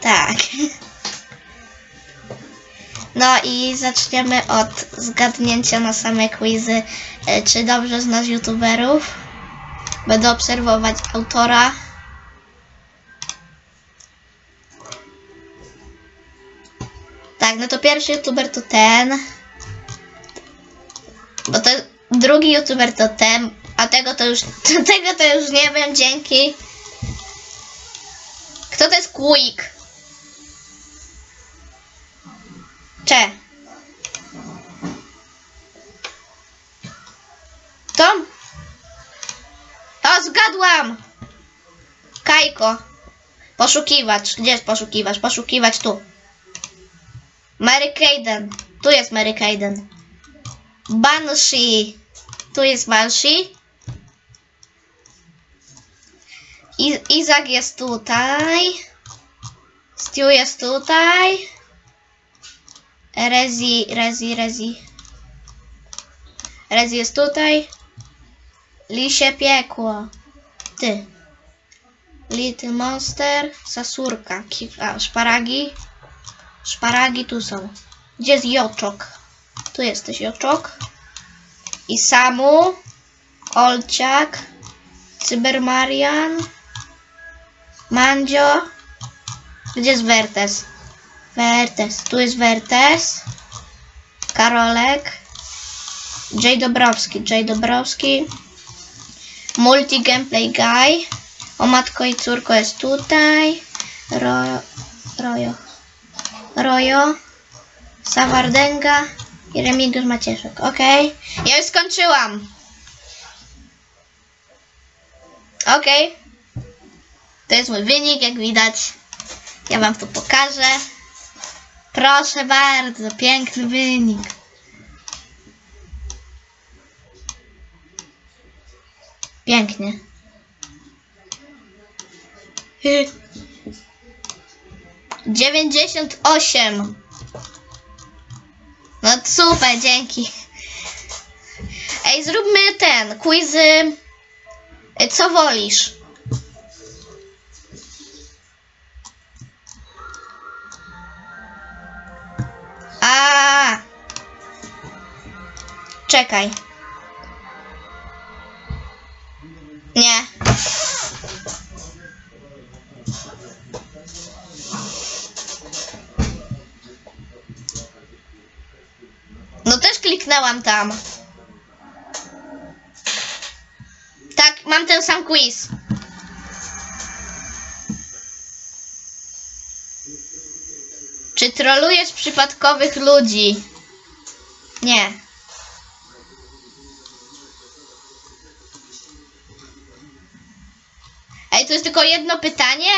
Tak. No i zaczniemy od zgadnięcia na same quizy, e, czy dobrze znasz youtuberów. Będę obserwować autora. Tak, no to pierwszy youtuber to ten. Bo to drugi youtuber to ten, a tego to już tego to już nie wiem, dzięki. Kto to jest Quick? Cze. Tom? O, zgadłam! Kajko. Poszukiwacz. Gdzie jest poszukiwacz? Poszukiwacz tu. Mary Kayden. Tu jest Mary Kayden. Banshee. Tu jest Banshee. Izak jest tutaj. Stu jest tutaj. Rezi, Rezi, Rezi. Rezi jest tutaj. Lisie piekło. Ty. Little Monster. Sasurka. A, szparagi. Szparagi tu są. Gdzie jest Joczok? Tu jesteś Joczok. I Samu. Olciak. Cybermarian. Mandzio. Gdzie jest Wertes? Wertes. Tu jest Wertes. Karolek. J. Dobrowski. J. Dobrowski. Multi Gameplay Guy. O matko i córko jest tutaj. Ro, rojo. Rojo. Sawardenga. I Remigiusz Macieszek. Okej. Ja już skończyłam. Okej. To jest mój wynik, jak widać. Ja wam to pokażę. Proszę bardzo, piękny wynik. Pięknie. Hy. 98. No super, dzięki. Ej, zróbmy ten, quizy. y, Co wolisz? Czekaj. Nie. No też kliknęłam tam. Tak, mam ten sam quiz. Czy trolujesz przypadkowych ludzi? Nie. Ej, to jest tylko jedno pytanie?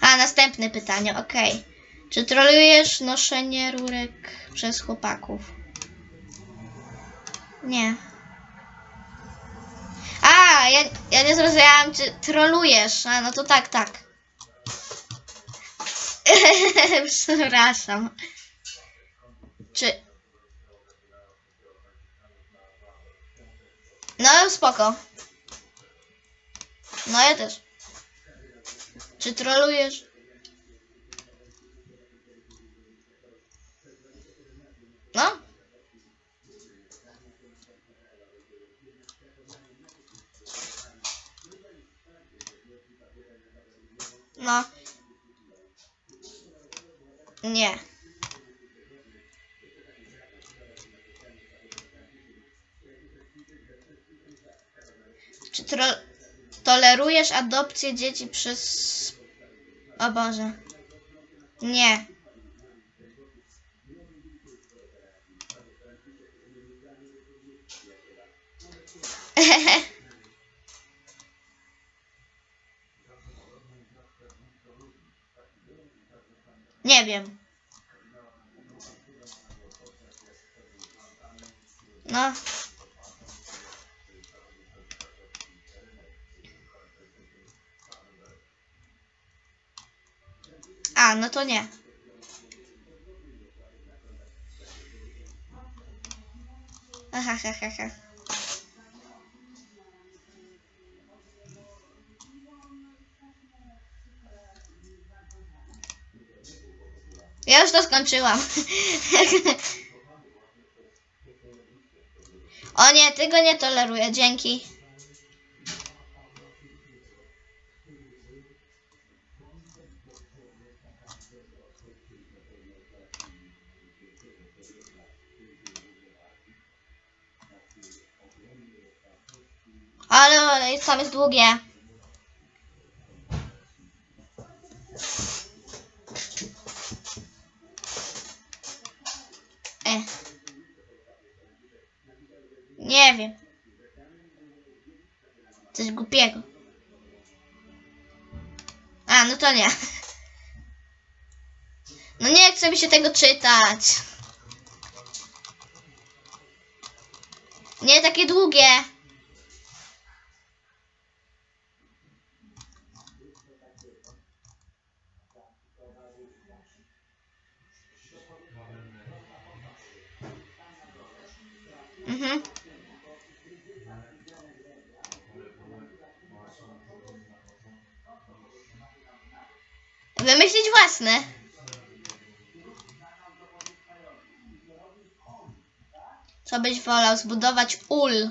A, następne pytanie, okej. Czy trolujesz noszenie rurek przez chłopaków? Nie. A, ja, ja nie zrozumiałam, czy trolujesz. A, no to tak, tak. Przepraszam. Czy... No, spoko. No, ja też. Czy trolujesz? No? No. Nie. Czy tro tolerujesz adopcję dzieci przez... O Boże. Nie. Nie wiem. No. No to nie. Aha, ha, ha, ha. Ja już to skończyłam. o nie, tego nie toleruję, dzięki. Ale tam jest długie. E. Nie wiem. Coś głupiego. A, no to nie. No nie chce mi się tego czytać. Nie takie długie. Mhm. Wymyślić własne. Co byś wolał? Zbudować ul.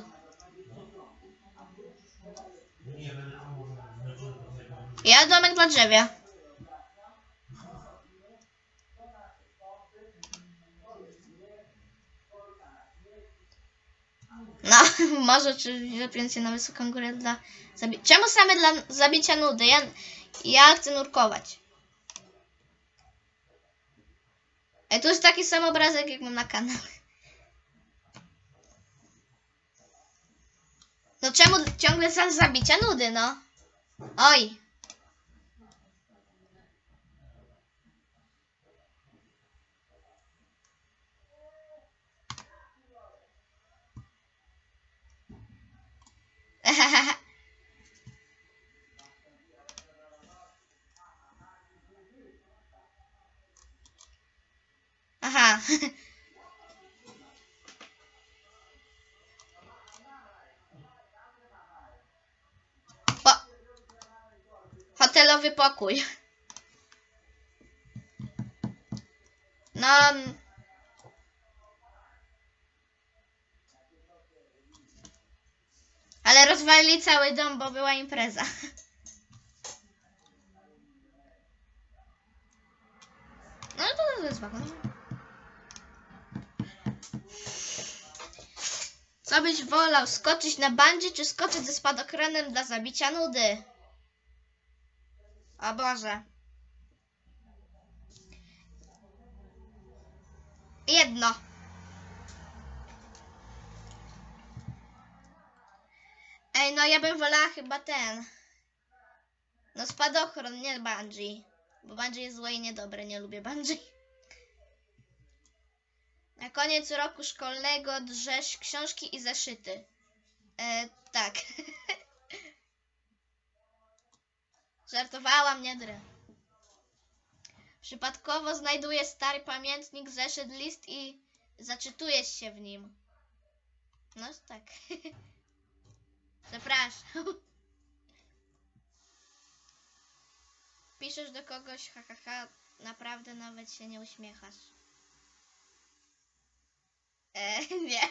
Ja domek dla drzewia. No, może czy zapiąć się na wysoką górę dla zabi- Czemu same dla zabicia nudy? Ja, ja chcę nurkować. Ej, tu jest taki sam obrazek, jak mam na kanale. No czemu ciągle za zabicia nudy, no? Oj. Aha. Hotelowy pokój. No. Ale rozwalili cały dom, bo była impreza. No to jest spoko. Co byś wolał, skoczyć na bungee czy skoczyć ze spadochronem dla zabicia nudy? O Boże. Jedno. Ej, no ja bym wolała chyba ten. No spadochron, nie bungee. Bo bungee jest złe i niedobre, nie lubię bungee. Na koniec roku szkolnego drzesz książki i zeszyty. E, tak. Żartowałam, nie drę. Przypadkowo znajduję stary pamiętnik, zeszyt, list i zaczytujesz się w nim. No tak. Zapraszam. Piszesz do kogoś, ha, ha, ha, naprawdę nawet się nie uśmiechasz. E, nie.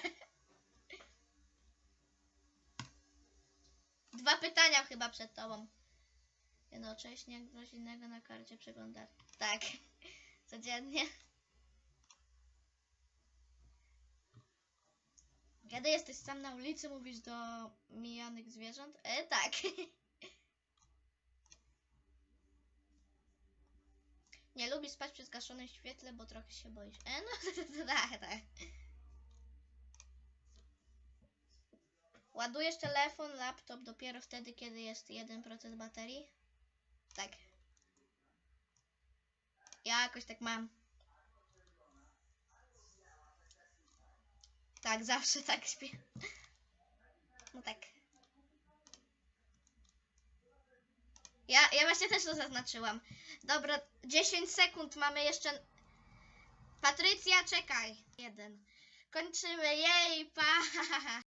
Dwa pytania chyba przed tobą. Jednocześnie jak coś innego na karcie przeglądarki. Tak. Codziennie. Kiedy jesteś sam na ulicy, mówisz do mijanych zwierząt? E, tak. Nie lubi spać przy zgaszonym świetle, bo trochę się boisz. E, no tak, tak. Ładujesz telefon, laptop dopiero wtedy, kiedy jest 1% baterii? Tak. Ja jakoś tak mam. Tak, zawsze tak śpię. No tak. Ja, ja właśnie też to zaznaczyłam. Dobra, 10 sekund mamy jeszcze. Patrycja, czekaj. Jeden. Kończymy. Jej, pa.